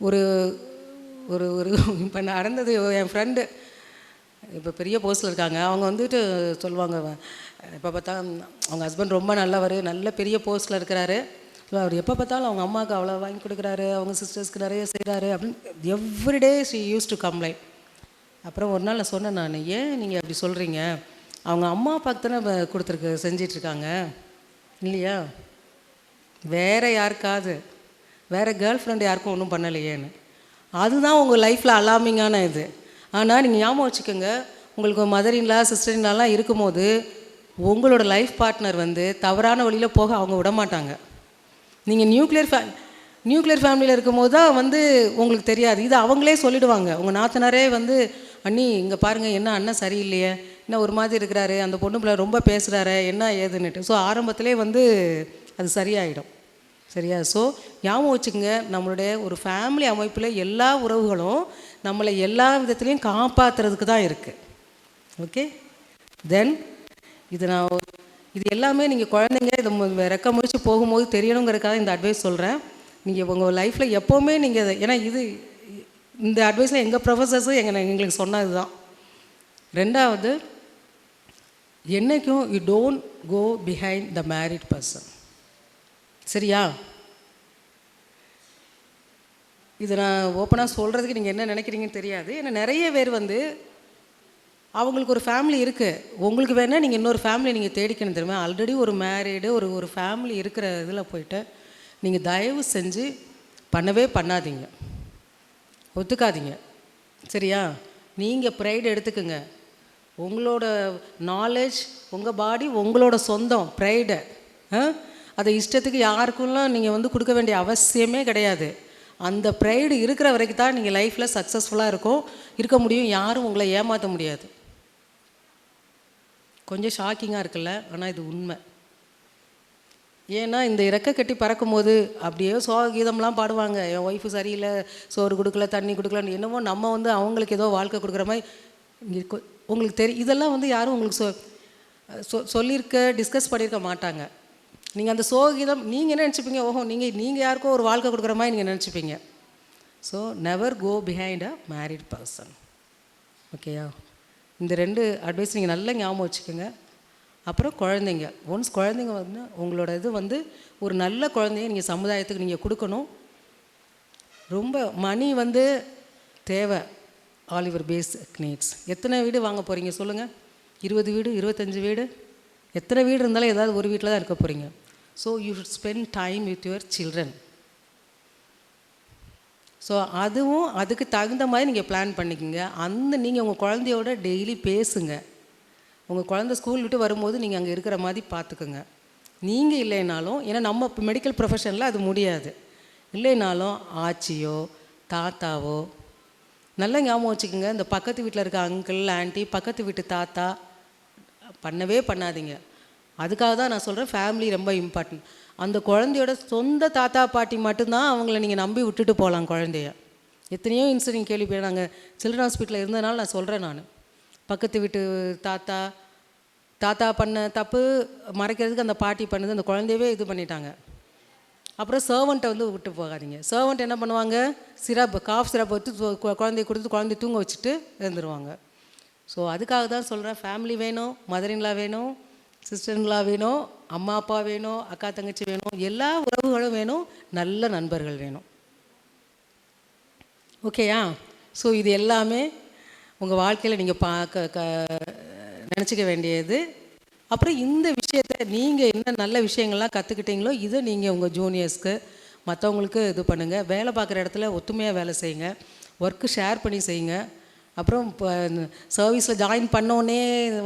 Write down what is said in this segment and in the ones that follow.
ஒரு ஒரு ஒரு இப்போ நடந்தது என் ஃப்ரெண்டு இப்போ பெரிய போஸ்ட்டில் இருக்காங்க. அவங்க வந்துட்டு சொல்லுவாங்க எப்போ பார்த்தா அவங்க ஹஸ்பண்ட் ரொம்ப நல்லவர் நல்ல பெரிய போஸ்ட்டில் இருக்கிறாரு. அவர் எப்போ பார்த்தாலும் அவங்க அம்மாவுக்கு அவ்வளோ வாங்கி கொடுக்குறாரு அவங்க சிஸ்டர்ஸ்க்கு நிறைய செய்கிறாரு அப்படின்னு everyday she use to complaint அப்புறம் ஒரு நாள் சொன்னேன் நான் ஏன் நீங்கள் அப்படி சொல்கிறீங்க அவங்க அம்மா அப்பாவுக்கு தானே கொடுத்துருக்கு செஞ்சிட்ருக்காங்க இல்லையா? வேற யாருக்காவது. வேறு கேர்ள் ஃப்ரெண்டு யாருக்கும் ஒன்றும் பண்ணலையேன்னு. அதுதான் உங்கள் லைஃப்பில் அலாமிங்கான இது. ஆனால் நீங்கள் ஞாபகம் வச்சுக்கோங்க உங்களுக்கு மதர் இன்லா சிஸ்டர் இருக்கும்போது உங்களோட லைஃப் பார்ட்னர் வந்து தவறான வழியில் போக அவங்க விட மாட்டாங்க. நீங்கள் நியூக்ளியர் ஃபே நியூக்ளியர் ஃபேமிலியில் இருக்கும்போது தான் வந்து உங்களுக்கு தெரியாது. இது அவங்களே சொல்லிடுவாங்க. உங்கள் நாத்தனாரே வந்து அண்ணி இங்கே பாருங்கள் என்ன அண்ணன் சரியில்லையே? என்ன ஒரு மாதிரி இருக்கிறாரு? அந்த பொண்ணு பிள்ளை ரொம்ப பேசுகிறாரு என்ன ஏதுன்னுட்டு. ஸோ ஆரம்பத்திலே வந்து அது சரியாயிடும். சரியா? ஸோ ஞாபகம் வச்சுக்கோங்க நம்மளுடைய ஒரு ஃபேமிலி அமைப்பில் எல்லா உறவுகளும் நம்மளை எல்லா விதத்துலேயும் காப்பாற்றுறதுக்கு தான் இருக்குது ஓகே தென் இது நான் இது எல்லாமே நீங்கள் குழந்தைங்க இதை ரெக்க முடிச்சு போகும்போது தெரியணுங்கிறதுக்காக இந்த அட்வைஸ் சொல்கிறேன் நீங்கள் உங்கள் லைஃப்பில் எப்போவுமே நீங்கள் ஏன்னா இது இந்த அட்வைஸில் எங்கள் ப்ரொஃபஸர்ஸும் எங்கள் எங்களுக்கு சொன்னது தான் ரெண்டாவது என்றைக்கும் you don't go behind the married person சரியா? இது நான் ஓப்பனாக சொல்கிறதுக்கு நீங்கள் என்ன நினைக்கிறீங்கன்னு தெரியாது. ஏன்னா நிறைய பேர் வந்து அவங்களுக்கு ஒரு ஃபேமிலி இருக்குது உங்களுக்கு வேணால் நீங்கள் இன்னொரு ஃபேமிலி நீங்கள் தேடிக்கணும் தெரியுமா? ஆல்ரெடி ஒரு மேரீடு ஒரு ஒரு ஃபேமிலி இருக்கிற இதில் போயிட்டு நீங்கள் தயவு செஞ்சு பண்ணவே பண்ணாதீங்க. ஒத்துக்காதீங்க. சரியா? நீங்கள் ப்ரைடு எடுத்துக்கோங்க. உங்களோட நாலேஜ் உங்கள் பாடி உங்களோட சொந்தம் ப்ரைடை அதை இஷ்டத்துக்கு யாருக்கும்லாம் நீங்கள் வந்து கொடுக்க வேண்டிய அவசியமே கிடையாது. அந்த ப்ரைடு இருக்கிற வரைக்கும் தான் நீங்கள் லைஃப்பில் சக்ஸஸ்ஃபுல்லாக இருக்கும். இருக்க முடியும். யாரும் உங்களை ஏமாற்ற முடியாது. கொஞ்சம் ஷாக்கிங்காக இருக்குல்ல? ஆனால் இது உண்மை. ஏன்னா இந்த இறக்க கட்டி பறக்கும்போது அப்படியே சோக கீதம்லாம் பாடுவாங்க. என் ஒய்ஃபு சரியில்லை. சோறு கொடுக்கல தண்ணி கொடுக்கலன்னு. என்னமோ நம்ம வந்து அவங்களுக்கு ஏதோ வாழ்க்கை கொடுக்குற மாதிரி கொ- உங்களுக்கு தெரியும் இதெல்லாம் வந்து யாரும் உங்களுக்கு சொ சொ சொல்லியிருக்க டிஸ்கஸ் பண்ணியிருக்க மாட்டாங்க. நீங்கள் அந்த சோகிதம் நீங்கள் என்ன நினச்சிப்பீங்க? ஓஹோ நீங்கள் நீங்கள் யாருக்கோ ஒரு வாழ்க்கை கொடுக்குற மாதிரி நீங்கள் நினச்சிப்பீங்க. So never go behind a married person ஓகேயா இந்த ரெண்டு அட்வைஸ் நீங்கள் நல்லா ஞாபகம் வச்சுக்கோங்க. அப்புறம் குழந்தைங்க. ஒன்ஸ் குழந்தைங்க வந்து உங்களோட இது வந்து ஒரு நல்ல குழந்தைய நீங்கள் சமுதாயத்துக்கு நீங்கள் கொடுக்கணும். ரொம்ப மணி வந்து தேவை. ஆல் யுவர் பேசிக் நீட்ஸ் எத்தனை வீடு வாங்க போகிறீங்க சொல்லுங்கள் இருபது வீடு இருபத்தஞ்சி வீடு. எத்தனை வீடு இருந்தாலும் ஏதாவது ஒரு வீட்டில் தான் இருக்க போகிறீங்க so you should spend time with your children so அதுவும் அதுக்கு தகுந்த மாதிரி நீங்கள் பிளான் பண்ணிக்கோங்க. அந்த நீங்கள் உங்கள் குழந்தையோட டெய்லி பேசுங்க. உங்கள் குழந்தை ஸ்கூல் விட்டு வரும்போது நீங்கள் அங்கே இருக்கிற மாதிரி பார்த்துக்குங்க. நீங்கள் இல்லைனாலும் ஏன்னா நம்ம இப்போ மெடிக்கல் ப்ரொஃபஷனில் அது முடியாது. இல்லைனாலும் ஆச்சியோ தாத்தாவோ நல்லா ஞாபகம் வச்சுக்கோங்க. இந்த பக்கத்து வீட்டில் இருக்க அங்கிள் ஆண்டி பக்கத்து வீட்டு தாத்தா பண்ணவே பண்ணாதீங்க. அதுக்காக தான் நான் சொல்கிறேன் ஃபேமிலி ரொம்ப இம்பார்ட்டன்ட் அந்த குழந்தையோட சொந்த தாத்தா பாட்டி மட்டும்தான் அவங்கள நீங்கள் நம்பி விட்டுட்டு போகலாம் குழந்தைய. எத்தனையோ இன்சிடென்ட் கேள்வி நாங்கள் சில்ட்ரன் ஹாஸ்பிட்டலில் இருந்தனால நான் சொல்கிறேன் நான். பக்கத்து வீட்டு தாத்தா தாத்தா பண்ண தப்பு மறைக்கிறதுக்கு அந்த பாட்டி பண்ணது அந்த குழந்தையவே இது பண்ணிட்டாங்க. அப்புறம் சர்வெண்ட்டை வந்து விட்டு போகாதீங்க. சர்வெண்ட் என்ன பண்ணுவாங்க? சிரப் காஃப் சிரப் வச்சு குழந்தைய கொடுத்து குழந்தைய தூங்க வச்சுட்டு இருந்துருவாங்க. ஸோ அதுக்காக தான் சொல்கிறேன் ஃபேமிலி வேணும் மதரின்லா வேணும். சிஸ்டர்ங்களா வேணும் அம்மா அப்பா வேணும் அக்கா தங்கச்சி வேணும் எல்லா உறவுகளும் வேணும் நல்ல நண்பர்கள் வேணும். ஓகேயா ஸோ இது எல்லாமே உங்கள் வாழ்க்கையில் நீங்கள் பார்க்க க நினச்சிக்க வேண்டியது. அப்புறம் இந்த விஷயத்தை நீங்கள் என்ன நல்ல விஷயங்கள்லாம் கற்றுக்கிட்டீங்களோ இதை நீங்கள் உங்கள் ஜூனியர்ஸ்க்கு மற்றவங்களுக்கு இது பண்ணுங்கள் வேலை பார்க்குற இடத்துல ஒத்துமையாக வேலை செய்யுங்க. ஒர்க்கு ஷேர் பண்ணி செய்யுங்க. அப்புறம் இப்போ சர்வீஸில் ஜாயின் பண்ணோன்னே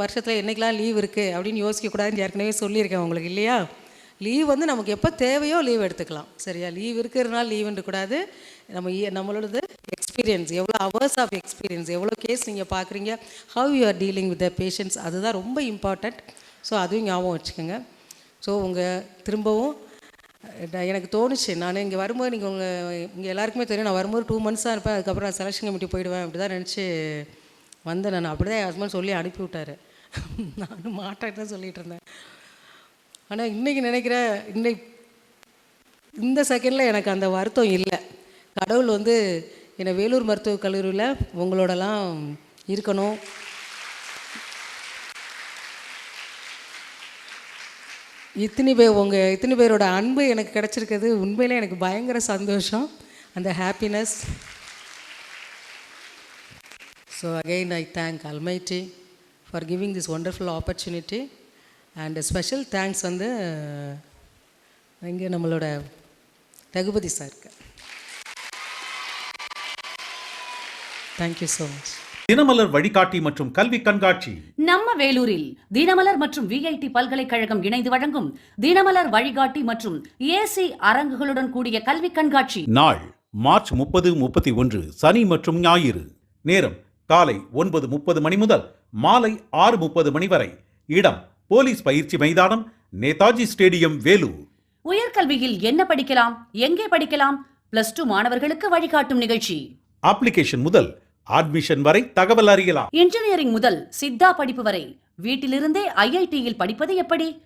வருஷத்தில் என்றைக்கெலாம் லீவ் இருக்குது அப்படின்னு யோசிக்கக்கூடாதுன்னு ஏற்கனவே சொல்லியிருக்கேன் உங்களுக்கு இல்லையா? லீவ் வந்து நமக்கு எப்போ தேவையோ லீவ் எடுத்துக்கலாம் சரியா? லீவ் இருக்கிறதுனால லீவ்ன்ற கூடாது. நம்ம நம்மளோடது எக்ஸ்பீரியன்ஸ் எவ்வளோ ஹவர்ஸ் ஆஃப் எக்ஸ்பீரியன்ஸ் எவ்வளோ கேஸ் நீங்கள் பார்க்குறீங்க how you are dealing with the patients அதுதான் ரொம்ப இம்பார்ட்டண்ட் ஸோ அதுவும் ஞாபகம் வச்சுக்கோங்க. ஸோ உங்கள் திரும்பவும் எனக்கு தோணுச்சு. நான் இங்கே வரும்போது நீங்கள் உங்கள் இங்கே எல்லாருக்குமே தெரியும். நான் வரும்போது டூ மந்த்ஸாக இருப்பேன். அதுக்கப்புறம் நான் செலெக்ஷன் கமிட்டி போயிடுவேன். அப்படி தான் நினச்சி வந்தேன் நான். அப்படி தான் என் ஹஸ்பண்ட் சொல்லி அனுப்பி விட்டாரு. நானும் மாட்டேன்னு தான் இருந்தேன். ஆனால் இன்றைக்கி நினைக்கிறேன் இன்னைக்கு இந்த செகண்டில் எனக்கு அந்த வருத்தம் இல்லை. கடவுள் வந்து என்னை வேலூர் மருத்துவக் கல்லூரியில் உங்களோடலாம் இருக்கணும். இத்தனை பேர் உங்கள் இத்தனை பேரோட அன்பு எனக்கு கிடச்சிருக்கிறது. உண்மையில் எனக்கு பயங்கர சந்தோஷம். அந்த happiness so again I thank almighty for giving this wonderful opportunity and special thanks வந்து இங்கே நம்மளோட ரகுபதி சாருக்கு தேங்க்யூ ஸோ மச் தினமலர் வழிகாட்டி மற்றும் கல்வி கண்காட்சி. நம்ம வேலூரில் தினமலர் மற்றும் விஐடி பல்கலைக்கழகம் இணைந்து வழங்கும் தினமலர் வழிகாட்டி மற்றும் ஏசி அரங்குகளுடன் கூடிய கல்வி கண்காட்சி. நாள் மார்ச் முப்பது முப்பத்தி ஒன்று சனி மற்றும் ஞாயிறு. நேரம் காலை ஒன்பது முப்பது மணி முதல் மாலை ஆறு முப்பது மணி வரை. இடம் போலீஸ் பயிற்சி மைதானம் நேதாஜி ஸ்டேடியம் வேலூர். உயர்கல்வியில் என்ன படிக்கலாம் எங்கே படிக்கலாம் பிளஸ் டூ மாணவர்களுக்கு வழிகாட்டும் நிகழ்ச்சி. அப்ளிகேஷன் முதல் அட்மிஷன் வரை தகவல் அறியலாம். இன்ஜினியரிங் முதல் சித்தா படிப்பு வரை வீட்டிலிருந்தே ஐஐடியில் படிப்பது எப்படி?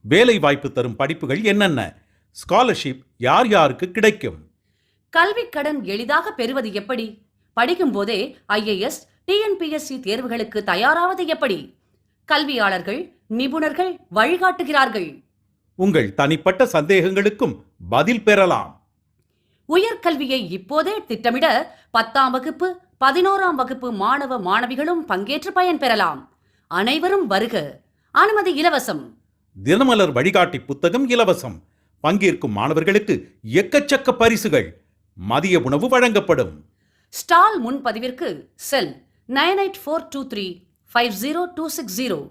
வேலை வாய்ப்பு தரும் படிப்புகள் என்னென்ன? ஸ்காலர்ஷிப் யார் யாருக்கு கிடைக்கும்? கல்வி கடன் எளிதாக பெறுவது எப்படி? படிக்கும் போதே ஐஏஎஸ் டிஎன்பிஎஸ்சி தேர்வுகளுக்கு தயாராவது எப்படி? கல்வியாளர்கள் நிபுணர்கள் வழிகாட்டுகிறார்கள். உங்கள் தனிப்பட்ட சந்தேகங்களுக்கும் பதில் பெறலாம். உயர்கல்வியை இப்போதே திட்டமிட பத்தாம் வகுப்பு பதினோராம் வகுப்பு மாணவ மாணவிகளும் பங்கேற்று பயன் பெறலாம். அனைவரும் வருக. அனுமதி இலவசம். தினமலர் வழிகாட்டி புத்தகம் இலவசம். பங்கேற்கும் மாணவர்களுக்கு எக்கச்சக்க பரிசுகள். மதிய உணவு வழங்கப்படும். Stall முன்பதிவிற்கு cell nine eight four two three five zero two six zero.